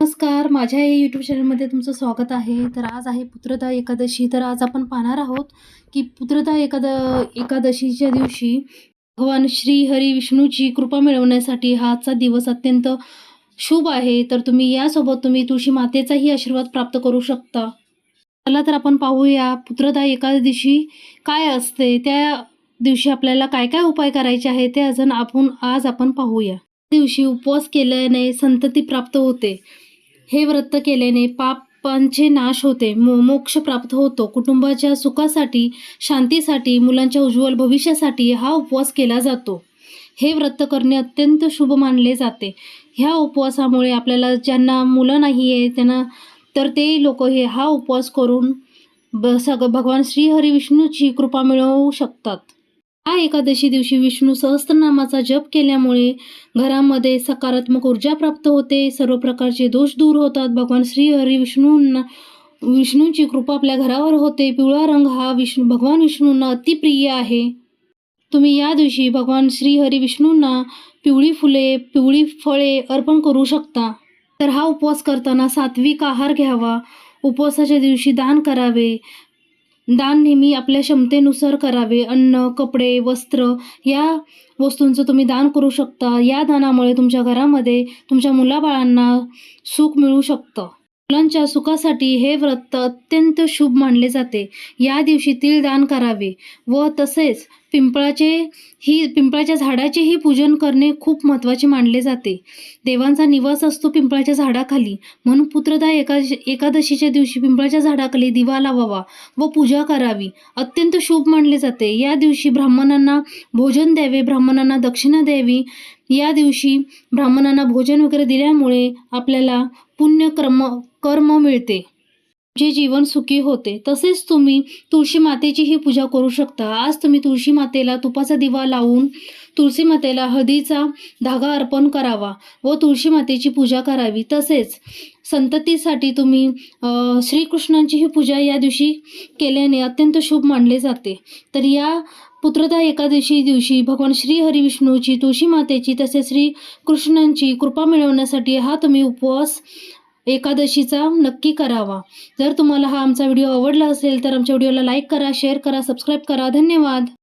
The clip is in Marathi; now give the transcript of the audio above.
नमस्कार माझ्या या यूट्यूब चॅनलमध्ये तुमचं स्वागत आहे. तर आज आहे पुत्रदा एकादशी. तर आज आपण पाहणार आहोत की पुत्रदा एकाद एकादशीच्या दिवशी भगवान श्री हरी विष्णूची कृपा मिळवण्यासाठी हा आजचा दिवस अत्यंत शुभ आहे. तर तुम्ही यासोबत तुम्ही तुळशी मातेचाही आशीर्वाद प्राप्त करू शकता. चला तर आपण पाहूया पुत्रदा एकादशी काय असते. त्या दिवशी आपल्याला काय काय उपाय करायचे आहे ते अजून आपण आज आपण पाहूया. दिवशी उपवास केल्याने संतती प्राप्त होते. हे व्रत केल्याने पापांचे नाश होते. मो मोक्ष प्राप्त होतो. कुटुंबाच्या सुखासाठी शांतीसाठी मुलांच्या उज्ज्वल भविष्यासाठी हा उपवास केला जातो. हे व्रत करणे अत्यंत शुभ मानले जाते. ह्या उपवासामुळे आपल्याला ज्यांना मुलं नाही आहे त्यांना तर ते लोक हे हा उपवास करून ब सग भगवान श्रीहरी विष्णूची कृपा मिळवू शकतात. हा एकादशी दिवशी विष्णू सहस्त्रनामाचा जप केल्यामुळे घरामध्ये सकारात्मक ऊर्जा प्राप्त होते. सर्व प्रकारचे दोष दूर होतात. भगवान श्री हरी विष्णूंना विष्णूंची कृपा आपल्या घरावर होते. पिवळा रंग हा विष्णू भगवान विष्णूंना अतिप्रिय आहे. तुम्ही या दिवशी भगवान श्री हरी विष्णूंना पिवळी फुले पिवळी फळे अर्पण करू शकता. तर हा उपवास करताना सात्विक आहार घ्यावा. उपवासाच्या दिवशी दान करावे. दान नेहमी आपल्या क्षमतेनुसार करावे. अन्न कपडे वस्त्र या वस्तूंचं तुम्ही दान करू शकता. या दानामुळे तुमच्या घरामध्ये तुमच्या मुलाबाळांना सुख मिळू शकतं. मुलांच्या सुखासाठी हे व्रत अत्यंत शुभ मानले जाते. या दिवशी तीळ दान करावे व तसेच पिंपळाचे ही पिंपळाच्या झाडाचेही पूजन करणे खूप महत्त्वाचे मानले जाते. देवांचा निवास असतो पिंपळाच्या झाडाखाली. म्हणून पुत्रदा एका एकादशीच्या दिवशी पिंपळाच्या झाडाखाली दिवा लावावा व पूजा करावी. अत्यंत शुभ मानले जाते. या दिवशी ब्राह्मणांना भोजन द्यावे. ब्राह्मणांना दक्षिणा द्यावी. या दिवशी ब्राह्मणांना भोजन वगैरे दिल्यामुळे आपल्याला पुण्यक्रम कर्म मिळते. जे जीवन सुखी होते तसेच तुम्ही तुळशी मातेचीही पूजा करू शकता. आज तुम्ही तुळशी मातेला तुपाचा दिवा लावून तुळशी मातेला हळदीचा धागा अर्पण करावा व तुळशी मातेची पूजा करावी. तसेच संततीसाठी तुम्ही श्रीकृष्णांचीही पूजा या दिवशी केल्याने अत्यंत शुभ मानले जाते. तर या पुत्रदा एकादशी दिवशी भगवान श्री हरिविष्णूची तुळशी मातेची तसेच श्री कृष्णांची कृपा मिळवण्यासाठी हा तुम्ही उपवास एकादशीचा नक्की करावा. जर तुम्हाला हा आमचा व्हिडिओ आवडला असेल तर आमच्या व्हिडिओला लाईक करा शेअर करा सबस्क्राईब करा. धन्यवाद.